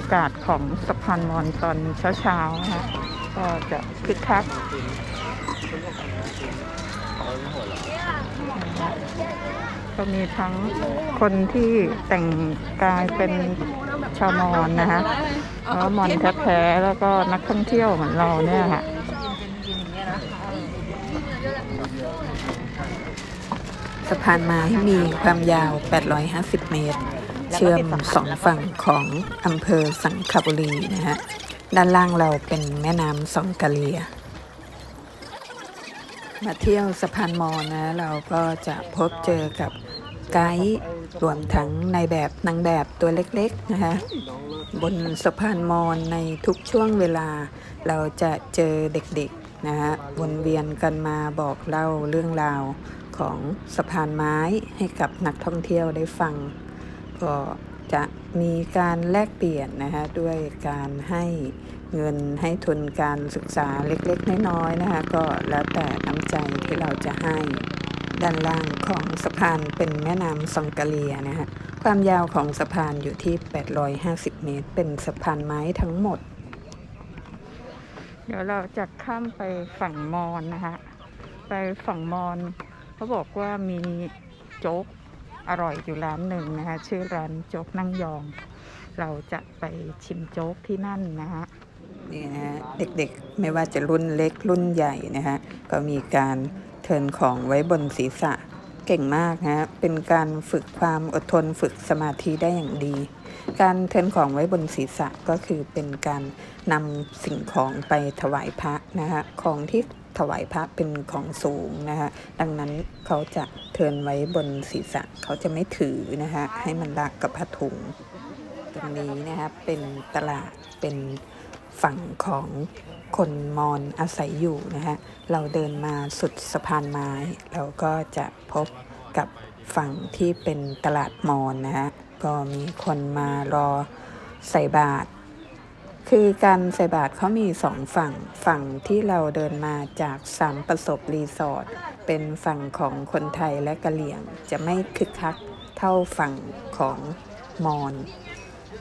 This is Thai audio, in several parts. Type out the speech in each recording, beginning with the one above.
ยากาศของสะพานมอญตอนเช้าๆนะคะก็จะคึกคักก็มีทั้งคนที่แต่งกายเป็นชาวมอญนะคะแล้วมอญแท้ๆแล้วก็นักท่องเที่ยวเหมือนเราเนี่ยค่ะสะพานไม้มีความยาว 850 เมตร เชื่อมสองฝั่งของอำเภอสังขบุรีนะฮะ ด้านล่างเราเป็นแม่น้ำสองกะเลีย มาเที่ยวสะพานมอญนะเราก็จะพบเจอกับไกด์รวมทั้งในายแบบนางแบบตัวเล็กๆนะคะบนสะพานมอญในทุกช่วงเวลา เราจะเจอเด็กๆนะฮะวนเวียนกันมาบอกเล่าเรื่องราวของสะพานไม้ให้กับนักท่องเที่ยวได้ฟัง ก็จะมีการแลกเปลี่ยนนะคะด้วยการให้เงินให้ทุนการศึกษาเล็กๆ น้อยๆนะคะก็แล้วแต่น้ำใจที่เราจะให้ ด้านล่างของสะพานเป็นแม่น้ำซองกะเลียนะคะความยาวของสะพานอยู่ที่ 850 เมตร เป็นสะพานไม้ทั้งหมด เดี๋ยวเราจะข้ามไปฝั่งมอญนะคะไปฝั่งมอญเขาบอกว่ามีโจ๊ก อร่อยอยู่ร้านหนึ่งนะคะ ชื่อร้านโจ๊กนั่งยอง เราจะไปชิมโจ๊กที่นั่นนะคะนี่นะฮะเด็กๆไม่ว่าจะรุ่นเล็กรุ่นใหญ่นะฮะก็มีการเทิร์นของไว้บนศีรษะเก่งมากนะฮะเป็นการฝึกความอดทนฝึกสมาธิได้อย่างดี การเทิร์นของไว้บนศีรษะก็คือเป็นการนำสิ่งของไปถวายพระนะฮะของที่ ถวายพระเป็นของสูงนะฮะดังนั้นเขาจะเทินไว้บนศีรษะเขาจะไม่ถือนะฮะให้มันลักกับผ้าถุง ตรงนี้นะครับเป็นตลาดเป็นฝั่งของคนมอญอาศัยอยู่นะฮะ เราเดินมาสุดสะพานไม้ เราก็จะพบกับฝั่งที่เป็นตลาดมอญนะฮะ ก็มีคนมารอใส่บาตร คือการใส่บาตรเขามีสองฝั่ง ฝั่งที่เราเดินมาจากสามประสบรีสอร์ทเป็นฝั่งของคนไทยและกะเหรี่ยง จะไม่คึกคักเท่าฝั่งของมอญ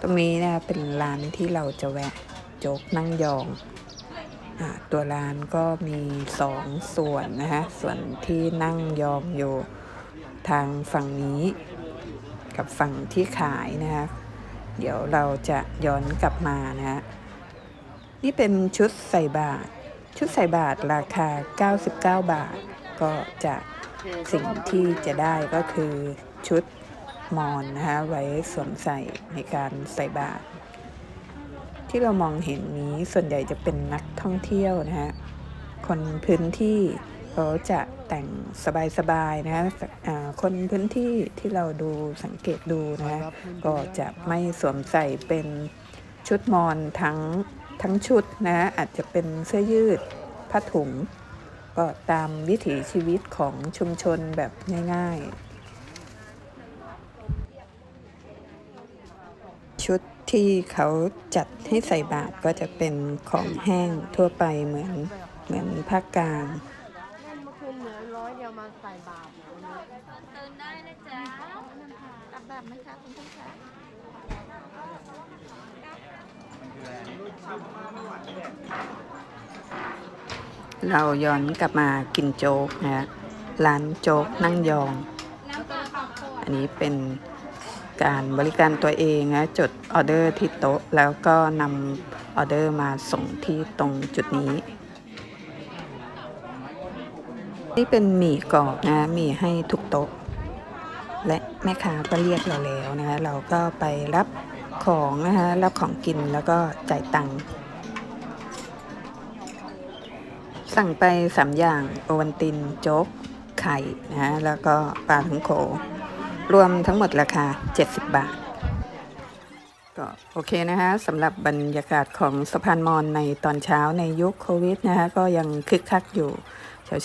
ตรงนี้นะเป็นร้านที่เราจะแวะโจกนั่งยองอาตัวร้านก็มีสองส่วนนะฮะส่วนที่นั่งยองอยู่ทางฝั่งนี้ กับฝั่งที่ขายนะฮะเดี๋ยวเราจะย้อนกลับมานะฮะ นี่เป็นชุดใส่บาท ชุดใส่บาทราคา 99 บาท ก็จะสิ่งที่จะได้ก็คือชุดมอนนะคะไว้สวมใส่ในการใส่บาตรที่เรามองเห็นนี้ส่วนใหญ่จะเป็นนักท่องเที่ยวนะฮะคนพื้นที่เขาจะแต่งสบายๆนะฮะคนพื้นที่ที่เราดูสังเกตดูนะฮะก็จะไม่สวมใส่เป็นชุดมอนทั้ง ทั้งชุดนะฮะอาจจะเป็นเสื้อยืดผ้าถุง ก็ตามวิถีชีวิตของชุมชนแบบง่าย ๆ ชุดที่เขาจัดให้ใส่บาตรก็จะเป็นของแห้งทั่วไปเหมือนเหมือนภาคกลางเมื่อคืนเหลือร้อยเดียวมาใส่บาทเนี่ยวันนี้เติมได้นะจ๊ะกลับแบบไหมคะคุณผู้ชม เราย้อนกลับมากินโจ๊กนะฮะร้านโจ๊กนั่งยอง อันนี้เป็นการบริการตัวเองนะจดออเดอร์ที่โต๊ะ แล้วก็นำออเดอร์มาส่งที่ตรงจุดนี้ นี่เป็นหมี่กรอบนะหมี่ให้ทุกโต๊ะ และแม่ค้าก็เรียกเราแล้วนะคะเราก็ไปรับของนะคะรับของกินแล้วก็จ่ายตังค์ สั่งไปสามอย่างโอวันตินโจ๊ก ไข่นะฮะแล้วก็ปลาทังโขรวมทั้งหมดราคา 70 บาท ก็โอเคนะฮะสำหรับบรรยากาศของสะพานมอญในตอนเช้าในยุคโควิดนะฮะก็ยังคึกคักอยู่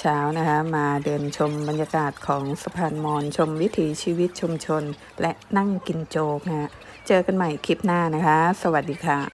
เช้าๆนะคะมาเดินชมบรรยากาศของสะพานมอญชมวิถีชีวิตชุมชน และนั่งกินโจ๊กนะฮะเจอกันใหม่คลิปหน้านะคะ สวัสดีค่ะ